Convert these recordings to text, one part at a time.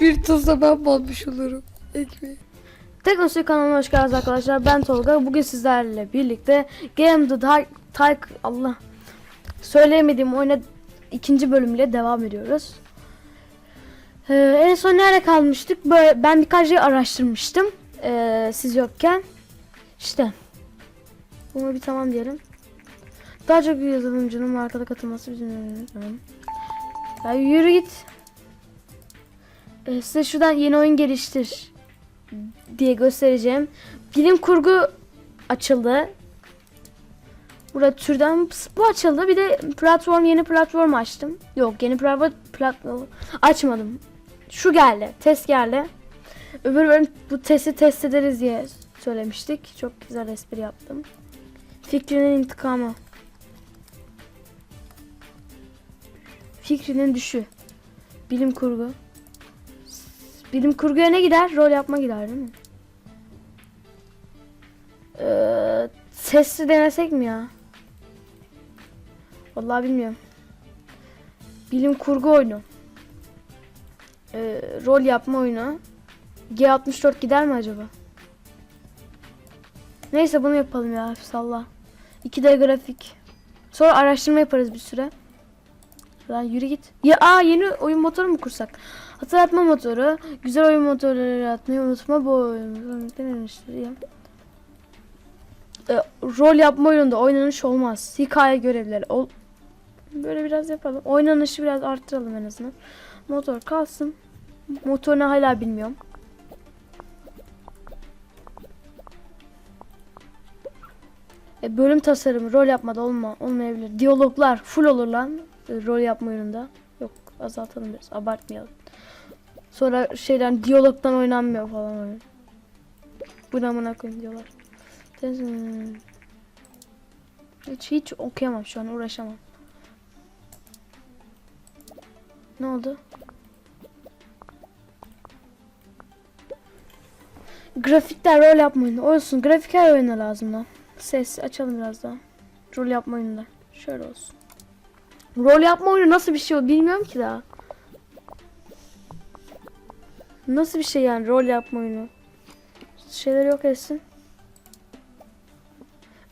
Bir tuzla ben batmış olurum. Ekmeği. Teknosey kanalına hoş geldiniz arkadaşlar. Ben Tolga. Bugün sizlerle birlikte Game the Dark Tyke Allah söyleyemediğim oyuna ikinci bölümle devam ediyoruz. Ee, en son nerede kalmıştık? Böyle ben birkaç şey araştırmıştım. Ee, siz yokken. İşte. Bunu bir tamam diyelim. Daha çok yazılımcının arkada katılması bizim Ya yürü git. Ee, size şuradan yeni oyun geliştir diye göstereceğim. Bilim kurgu açıldı. Burada türden bu açıldı. Bir de platform yeni platform açtım. Yok yeni platform, açmadım. Şu geldi. Test geldi. Öbür bölüm bu testi test ederiz diye söylemiştik. Çok güzel espri yaptım. Fikrinin intikamı. Fikrinin düşü. Bilim kurgu. Bilim kurguya ne gider? Rol yapma gider değil mi? Ee, sesli denesek mi ya? Vallahi bilmiyorum. Bilim kurgu oyunu. Ee, rol yapma oyunu. G64 gider mi acaba? Neyse bunu yapalım ya. Salla. 2D grafik. Sonra araştırma yaparız bir süre. Lan yürü git. Ya aa yeni oyun motoru mu kursak? Hatırlatma motoru. Güzel oyun motorları yaratmayı unutma bu oyun. E, rol yapma oyununda oynanış olmaz. Hikaye görevleri. Ol Böyle biraz yapalım. Oynanışı biraz arttıralım en azından. Motor kalsın. Motor ne hala bilmiyorum. E, bölüm tasarımı rol yapmada olma olmayabilir. Diyaloglar full olur lan e, rol yapma oyununda. Yok azaltalım biraz abartmayalım. Sonra şeyden diyalogdan oynanmıyor falan oyun. Bu namına koyayım diyorlar. Hiç hiç okuyamam şu an uğraşamam. Ne oldu? Grafikler rol yapma oyunu. Olsun grafik her oyuna lazım lan. Ses açalım biraz daha. Rol yapma oyununda. Şöyle olsun. Rol yapma oyunu nasıl bir şey o bilmiyorum ki daha. Nasıl bir şey yani rol yapma oyunu? Şeyler yok etsin.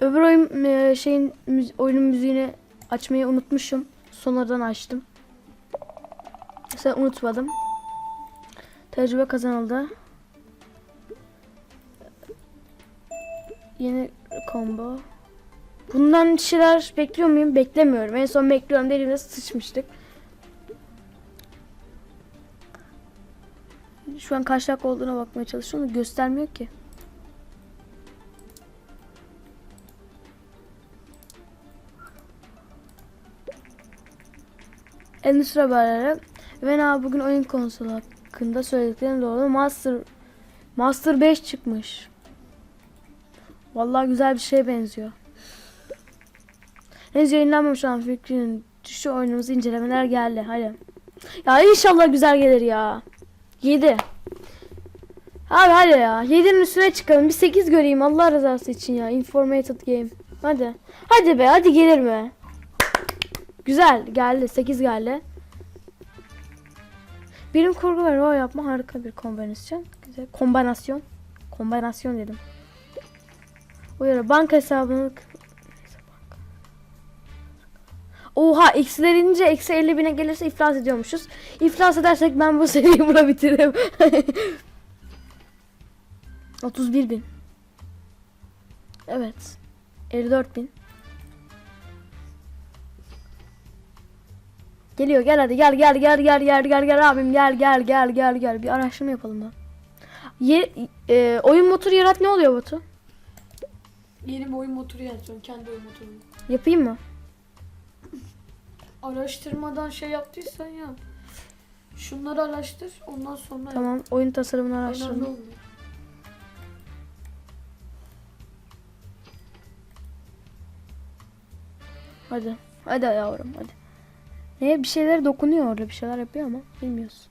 Öbür oyun e, şeyin müzi- oyunun müziğini açmayı unutmuşum. Sonradan açtım. Sen unutmadım. Tecrübe kazanıldı. Yeni combo. Bundan şeyler bekliyor muyum? Beklemiyorum. En son bekliyorum dediğimde sıçmıştık. Şu an kaç dakika olduğuna bakmaya çalışıyorum göstermiyor ki. Endüstri haberleri. Ben abi bugün oyun konsolu hakkında söylediklerim doğru. Master Master 5 çıkmış. Vallahi güzel bir şeye benziyor. Henüz yayınlanmamış olan fikrinin düşü oyunumuzu incelemeler geldi. Hadi. Ya inşallah güzel gelir ya. 7. Abi hadi ya. 7'nin üstüne çıkalım. Bir 8 göreyim Allah rızası için ya. Informated game. Hadi. Hadi be hadi gelir mi? Güzel geldi. 8 geldi. Bilim kurgu ve rol yapma harika bir kombinasyon. Güzel. Kombinasyon. Kombinasyon dedim. Uyarı banka hesabını Oha eksiler inince eksi 50 bine gelirse iflas ediyormuşuz. İflas edersek ben bu seriyi burada bitiririm. 31 bin. Evet. 54 bin. Geliyor gel hadi gel gel gel gel gel gel gel abim gel gel gel gel gel bir araştırma yapalım da. Ye, e, oyun motoru yarat ne oluyor Batu? Yeni bir oyun motoru yaratıyorsun. Kendi oyun motorunu. Yapayım mı? Araştırmadan şey yaptıysan yap. Şunları araştır. Ondan sonra yap. Tamam oyun tasarımını Önemli araştırdım. olmuyor. Hadi. Hadi yavrum hadi. Ne bir şeyler dokunuyor orada bir şeyler yapıyor ama bilmiyoruz.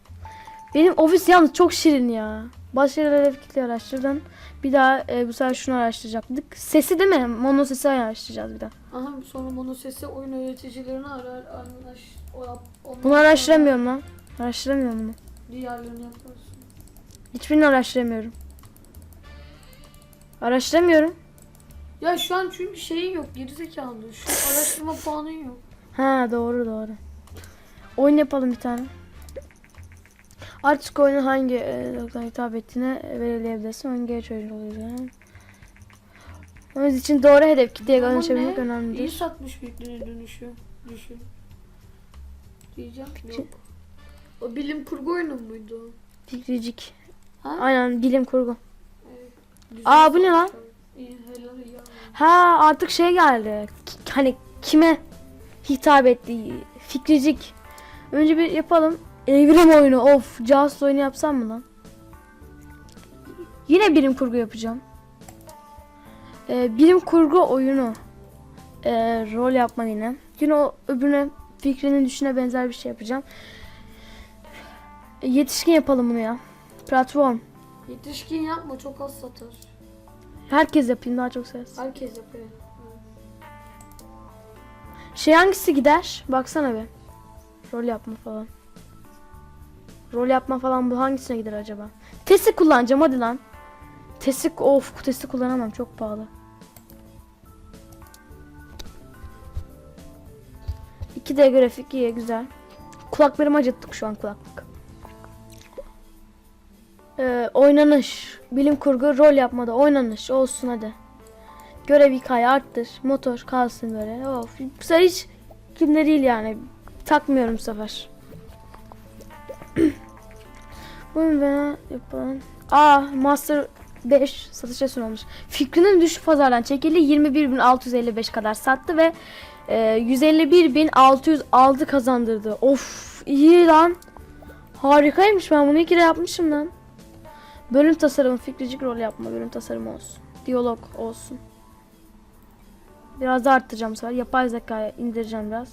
Benim ofis yalnız çok şirin ya. Başka yerlere fikirli araştırdım. Bir daha e, bu sefer şunu araştıracaktık. Sesi değil mi? Mono sesi araştıracağız bir daha. Aha sonra mono sesi oyun üreticilerini arar anlaş. O Bunu araştıramıyorum lan. Araştıramıyorum bunu. Diğerlerini yaparsın. Hiçbirini araştıramıyorum. Araştıramıyorum. Ya şu an çünkü şeyin yok gerizekalı. Şu araştırma puanın yok. Ha doğru doğru. Oyun yapalım bir tane. Artık oyunun hangi e, noktadan hitap ettiğine belirleyebilirsin. Hangi geç oyuncu olacak. Onun için doğru hedef kitleye dönüşebilmek ne? İyi önemlidir. satmış fikrini dönüşü. Düşün. Diyeceğim. Yok. O bilim kurgu oyunu muydu? Fikricik. Ha? Aynen bilim kurgu. Evet. Aa, bu ne lan? İyi. Ha artık şey geldi. Ki- Hani kime hitap ettiği fikricik. Önce bir yapalım. Evrim oyunu. Of, Jaws oyunu yapsam mı lan? Yine bilim kurgu yapacağım. Ee, bilim kurgu oyunu. Ee, rol yapma yine. Yine o öbürüne fikrinin düşüne benzer bir şey yapacağım. Ee, yetişkin yapalım bunu ya. Platform. Yetişkin yapma çok az satar. Herkes yapayım daha çok ses. Herkes yapıyor. Şey hangisi gider? Baksana bir. Rol yapma falan. Rol yapma falan bu hangisine gider acaba? Tesi kullanacağım hadi lan. Tesi of tesi kullanamam çok pahalı. İki d grafik iyi güzel. Kulaklarımı acıttık şu an kulaklık. Ee, oynanış. Bilim kurgu rol yapmada oynanış olsun hadi. Görev hikaye arttır. Motor kalsın böyle. Of. Bu sefer hiç kimde değil yani. Takmıyorum bu sefer. Bunu ben yapalım. Aa Master 5 satışa sunulmuş. Fikrinin düşük pazardan çekildi 21.655 kadar sattı ve e, 151.606 kazandırdı. Of iyi lan. Harikaymış ben bunu iki kere yapmışım lan. Bölüm tasarımı fikricik rol yapma bölüm tasarımı olsun. Diyalog olsun. Biraz da arttıracağım bu sefer. Yapay zekaya indireceğim biraz.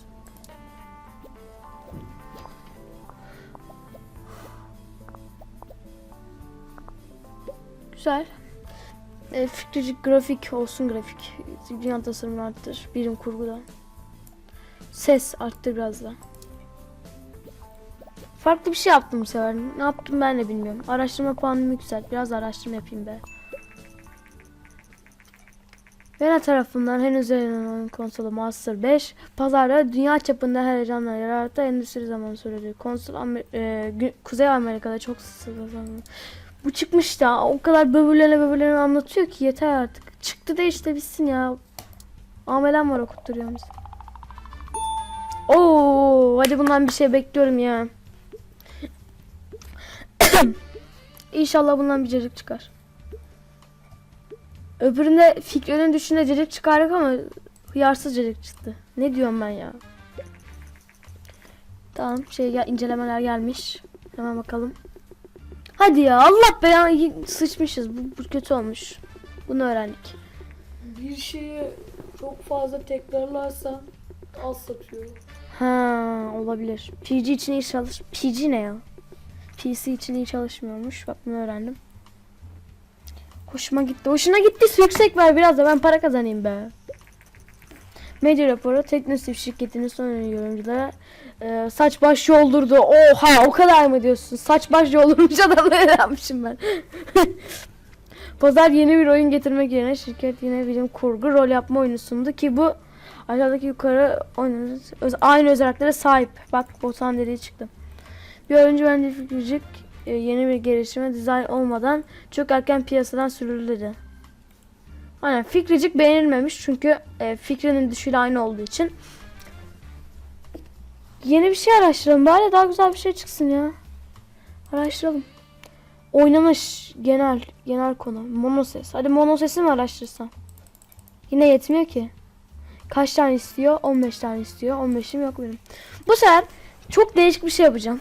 Güzel. E, fikricik grafik olsun grafik. Dünya tasarımını arttır. Birim kurguda. Ses arttır biraz da. Farklı bir şey yaptım bu sefer. Ne yaptım ben de bilmiyorum. Araştırma puanımı yükselt. Biraz araştırma yapayım be. Vena tarafından henüz yayınlanan konsolu Master 5 pazarda dünya çapında heyecanlar yarattı. Endüstri zamanı söyledi. Konsol Amer- e, Kuzey Amerika'da çok satıldı. Bu çıkmış da o kadar böbürlerine böbürlerine anlatıyor ki yeter artık. Çıktı da işte bitsin ya. Amelem var okutturuyor. Oo, hadi bundan bir şey bekliyorum ya. İnşallah bundan bir cacık çıkar. Öbüründe Fikri'nin düşünde cacık çıkardık ama hıyarsız cacık çıktı. Ne diyorum ben ya? Tamam şey gel incelemeler gelmiş. Hemen bakalım. Hadi ya Allah belanı sıçmışız. Bu, bu kötü olmuş. Bunu öğrendik. Bir şeyi çok fazla tekrarlarsan az satıyor. Ha olabilir. PG için iyi çalış. PG ne ya? PC için iyi çalışmıyormuş. Bak bunu öğrendim. Hoşuma gitti. Hoşuna gittiyse yüksek ver biraz da ben para kazanayım be. Medya raporu Teknosif şirketinin son yorumculara e, saç baş yoldurdu. Oha o kadar mı diyorsun? Saç baş yoldurmuş adamları yapmışım ben. Pazar yeni bir oyun getirmek yerine şirket yine bilim kurgu rol yapma oyunu sundu ki bu aşağıdaki yukarı oyunun öz- aynı özelliklere sahip. Bak botan dediği çıktı. Bir oyuncu bence yeni bir gelişime dizayn olmadan çok erken piyasadan sürüldü dedi. Aynen fikricik beğenilmemiş çünkü e, fikrinin düşüyle aynı olduğu için. Yeni bir şey araştıralım bari daha güzel bir şey çıksın ya. Araştıralım. Oynanış genel genel konu mono ses. Hadi mono sesi mi araştırsam? Yine yetmiyor ki. Kaç tane istiyor? 15 tane istiyor. 15'im yok benim. Bu sefer çok değişik bir şey yapacağım.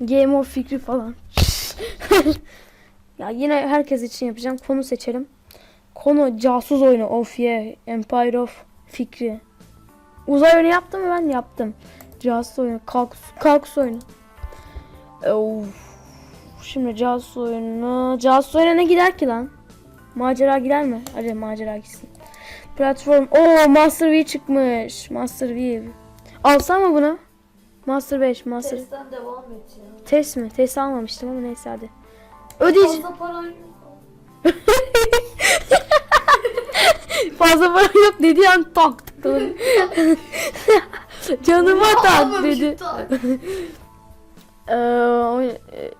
Game of fikri falan. ya yine herkes için yapacağım. Konu seçelim. Konu casus oyunu. Of yeah. Empire of fikri. Uzay oyunu yaptım mı ben? Yaptım. Casus oyunu. Kalkus, kalkus oyunu. Of. Şimdi casus oyunu. Casus oyunu ne gider ki lan? Macera gider mi? Hadi macera gitsin. Platform. Oo Master V çıkmış. Master V. Alsam mı bunu? Master 5, Master. Testten devam et ya. Test mi? Test almamıştım ama neyse hadi. Ödeyeceğim. Fazla paran yok. Fazla para yok dedi an tak tıkladı. Canıma tak dedi. Ee, oy- e,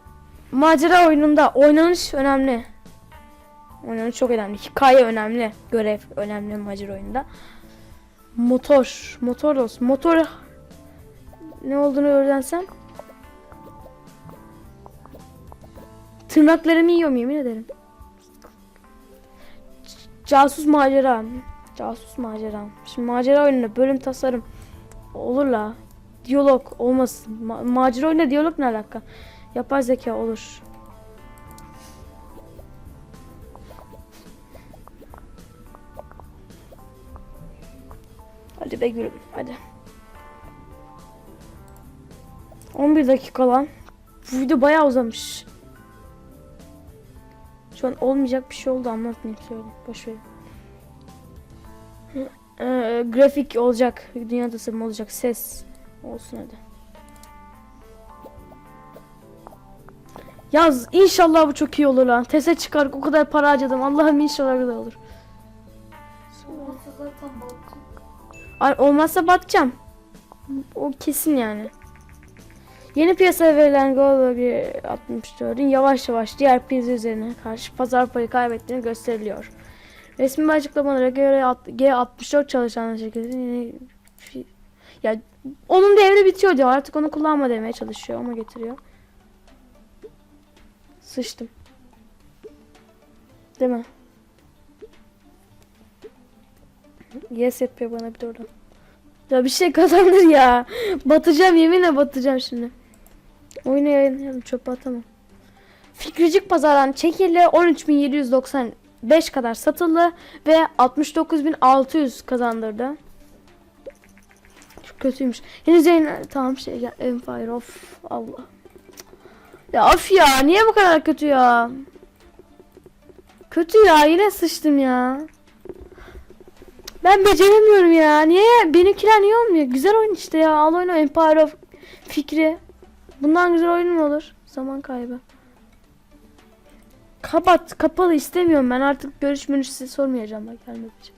macera oyununda oynanış önemli. Oynanış çok önemli. Hikaye önemli. Görev önemli macera oyununda. Motor. Motor olsun. Motor ne olduğunu öğrensem tırnaklarımı yiyorum yemin ederim. Casus macera. Casus macera. Şimdi macera oyununda bölüm tasarım olur la. Diyalog olmasın. Ma- macera oyununda diyalog ne alaka? Yapay zeka olur. Hadi be gülüm hadi. 11 dakika lan. Bu video bayağı uzamış. Şu an olmayacak bir şey oldu anlatmayayım söyle. Boş ver. Ee, grafik olacak. Dünya tasarımı olacak. Ses olsun hadi. Yaz inşallah bu çok iyi olur lan. Tese çıkar o kadar para harcadım. Allah'ım inşallah güzel olur. Ay, olmazsa batacağım. O kesin yani. Yeni piyasaya verilen Gol 64'ün yavaş yavaş diğer piyasa üzerine karşı pazar payı kaybettiğini gösteriliyor. Resmi açıklamalara göre at- G64 çalışan şirketin yeni ya onun devri bitiyor diyor. Artık onu kullanma demeye çalışıyor ama getiriyor. Sıçtım. Değil mi? Yes yapıyor bana bir de oradan. Ya bir şey kazandır ya. Batacağım yeminle batacağım şimdi. Oyunu yayınlayalım çöpe atamam. Fikricik pazardan çekildi 13.795 kadar satıldı ve 69.600 kazandırdı. Çok kötüymüş. Henüz yayın tamam şey ya Empire of Allah. Ya of ya niye bu kadar kötü ya? Kötü ya yine sıçtım ya. Ben beceremiyorum ya. Niye? Benimkiler niye olmuyor? Güzel oyun işte ya. Al oyna Empire of Fikri. Bundan güzel oyun mu olur? Zaman kaybı. Kapat. Kapalı istemiyorum ben. Artık görüş menüsü sormayacağım. Bak gelmek için.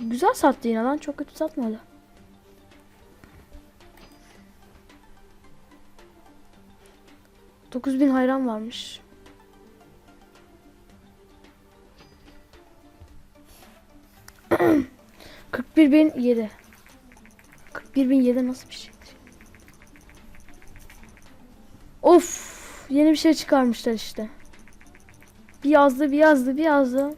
Güzel sattı yine lan. Çok kötü satmadı. Dokuz bin hayran varmış. Kırk bir bin yedi. Kırk bir bin yedi nasıl bir şey? Of yeni bir şey çıkarmışlar işte. Bir yazdı bir yazdı bir yazdı.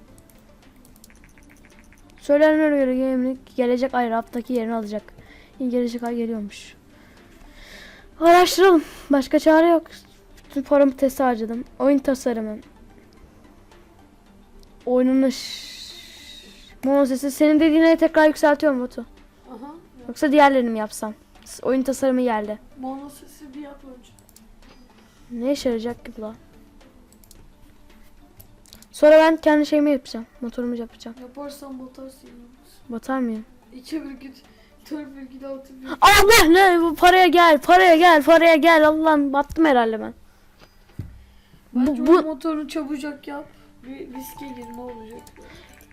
Söylenenlere göre Game'lik gelecek ay raftaki yerini alacak. Gelecek ay geliyormuş. Araştıralım. Başka çare yok. Bütün paramı testi harcadım. Oyun tasarımı. Oyunun Mono senin dediğine tekrar yükseltiyorum Batu. Aha. Yoksa diğerlerini mi yapsam? Oyun tasarımı geldi. Mono sesi bir yap önce. Ne işe yarayacak ki bu lan? Sonra ben kendi şeyimi yapacağım. Motorumu yapacağım. Yaparsan batarsın. Batar mıyım? 2 virgül 4 virgül 6 virgül. Allah ne bu paraya gel paraya gel paraya gel Allah'ım battım herhalde ben. Bence Bu- bu, motorunu çabucak yap. Bir riske gir ne olacak?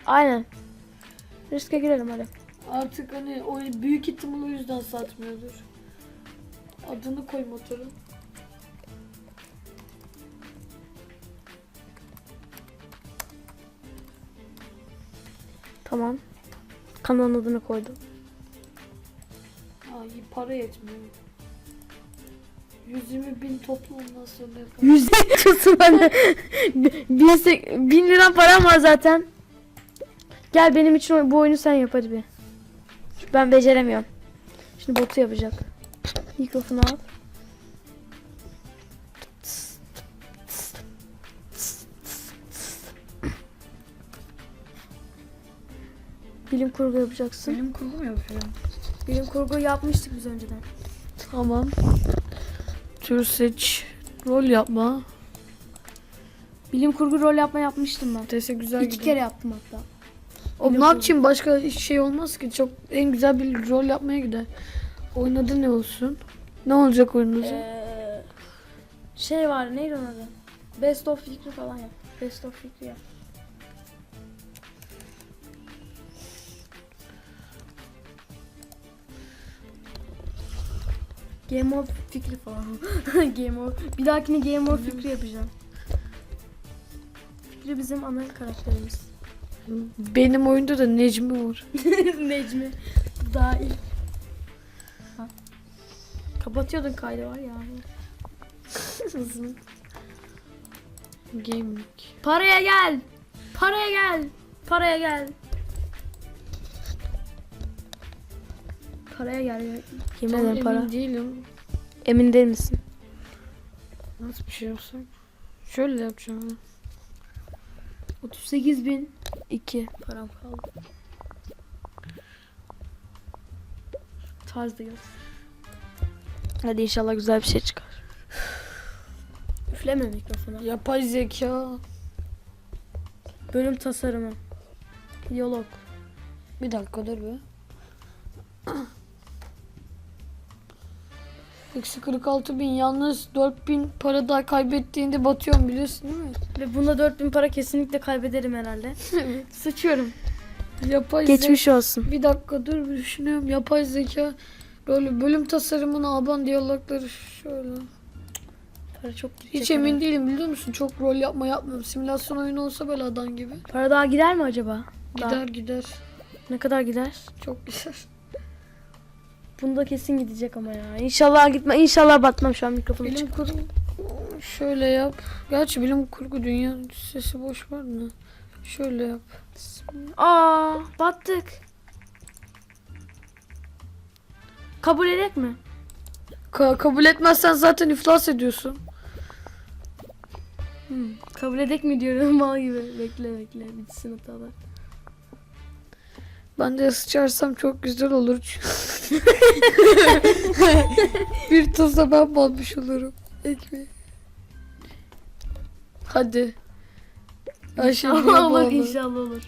Aynen. Riske girelim hadi. Artık hani o büyük ihtimal o yüzden satmıyordur. Adını koy motorun. Tamam. Kanalın adını koydum. Ay para yetmiyor. 120 bin toplu ondan sonra yapalım. Yüzde tutsun bende. bin, lira param var zaten. Gel benim için bu oyunu sen yap hadi bir. Ben beceremiyorum. Şimdi botu yapacak. Mikrofonu al. Bilim kurgu yapacaksın. Benim kurgu mu yapıyorum? Bilim kurgu yapmıştık biz önceden. Tamam. Tür seç. Rol yapma. Bilim kurgu rol yapma yapmıştım ben. TS güzel İki gidiyor. kere yaptım hatta. O Bilim ne yapayım başka şey olmaz ki. Çok en güzel bir rol yapmaya gider. Oyun adı ne olsun? Ne olacak oyun adı? Ee, şey var neydi onun adı? Best of Fikri falan yap. Best of Fikri yap. Game of Fikri falan. Game of. Bir dahakine Game of Fikri yapacağım. Fikri bizim ana karakterimiz. Benim oyunda da Necmi var. Necmi. Dahil. Ha. Kapatıyordun kaydı var ya. Gaming. Paraya gel. Paraya gel. Paraya gel. Paraya gel. Yemin Tam ederim para. emin değilim. Emin değil misin? Nasıl bir şey yapsak? Şöyle yapacağım. ha. 38 bin 2 param kaldı. Tarzda yok. Hadi inşallah güzel bir şey çıkar. Üfleme mikrofona. Yapay zeka. Bölüm tasarımı. Diyalog. Bir dakika dur be. Eksi 46 bin yalnız 4 bin para daha kaybettiğinde batıyorum biliyorsun değil mi? Ve bunda 4000 para kesinlikle kaybederim herhalde. Sıçıyorum. Yapay Geçmiş olsun. Bir dakika dur bir düşünüyorum. Yapay zeka böyle bölüm tasarımını aban diyalogları şöyle. Para çok gidecek. Hiç emin değilim biliyor musun? Çok rol yapma yapmıyorum. Simülasyon oyunu olsa böyle adam gibi. Para daha gider mi acaba? Daha- Gider gider. Ne kadar gider? Çok gider. Bunda kesin gidecek ama ya. İnşallah gitme. İnşallah batmam şu an mikrofonu Bilim çık. kurgu şöyle yap. Gerçi bilim kurgu dünya sesi boş var mı? Şöyle yap. Aa, battık. Kabul edek mi? Ka- kabul etmezsen zaten iflas ediyorsun. Hmm, kabul edek mi diyorum mal gibi. Bekle bekle bitsin hatalar. Ben de sıçarsam çok güzel olur. bir tuzla ben balmış olurum. Ekmeği. Hadi. İnşallah olur inşallah olur.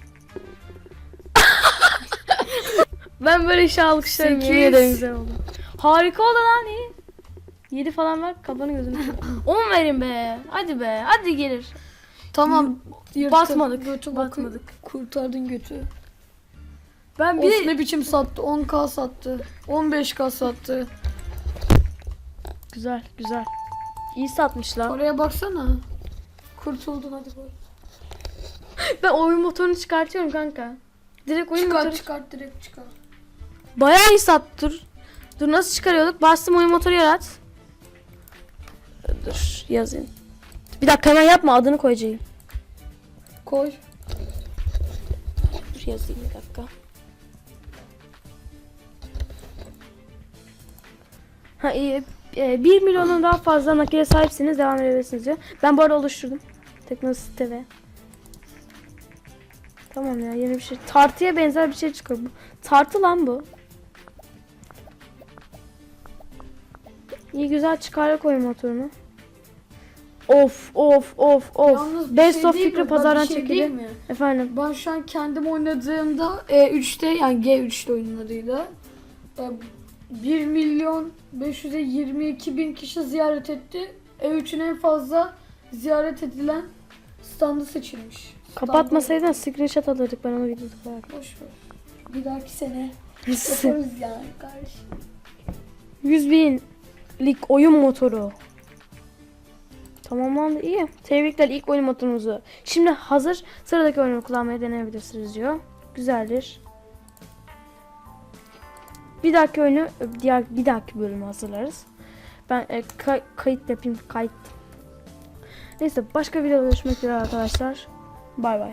ben böyle inşallah alkışlarım yemin ederim güzel oldu. Harika oldu lan iyi. 7 falan ver kafanı gözünü. 10 verin be. Hadi be. Hadi gelir. Tamam. yırttın. Batmadık, Götü batmadık. Kurtardın götü. Ben Of bir ne biçim sattı? 10k sattı. 15k sattı. Güzel güzel. İyi satmışlar. Oraya baksana. Kurtuldun hadi bak. Ben oyun motorunu çıkartıyorum kanka. Direkt oyun Çıkart motoru. çıkart direkt çıkart. Bayağı iyi sattı dur. Dur nasıl çıkarıyorduk? Bastım oyun motoru yarat. Dur yazayım. Bir dakika hemen yapma adını koyacağım. Koy. Dur yazayım bir dakika. Ha iyi. E, 1 milyonun daha fazla nakile sahipsiniz devam edebilirsiniz diyor. Ben bu arada oluşturdum. Teknosis TV. Tamam ya yeni bir şey. Tartıya benzer bir şey çıkıyor. Bu. Tartı lan bu. İyi güzel çıkara koy motorunu. Of of of of. Yalnız bir Best şey of değil Fikri mi? Pazardan bir şey çekildi. değil mi? Efendim. Ben şu an kendim oynadığımda E3'te yani G3'te oyunlarıyla e, 1 milyon 522 bin kişi ziyaret etti. E3'ün en fazla ziyaret edilen standı seçilmiş. Kapatmasaydın screenshot alırdık ben onu videoda koyarım. Boş ver. Bir dahaki sene yaparız yani kardeşim. 100 binlik oyun motoru. Tamamlandı iyi. Tebrikler ilk oyun motorunuzu. Şimdi hazır sıradaki oyunu kullanmaya deneyebilirsiniz diyor. Güzeldir. Bir dahaki oyunu diğer bir dahaki bölümü hazırlarız. Ben e, kay- kayıt yapayım kayıt. Neyse başka videoda görüşmek üzere arkadaşlar. Bay bay.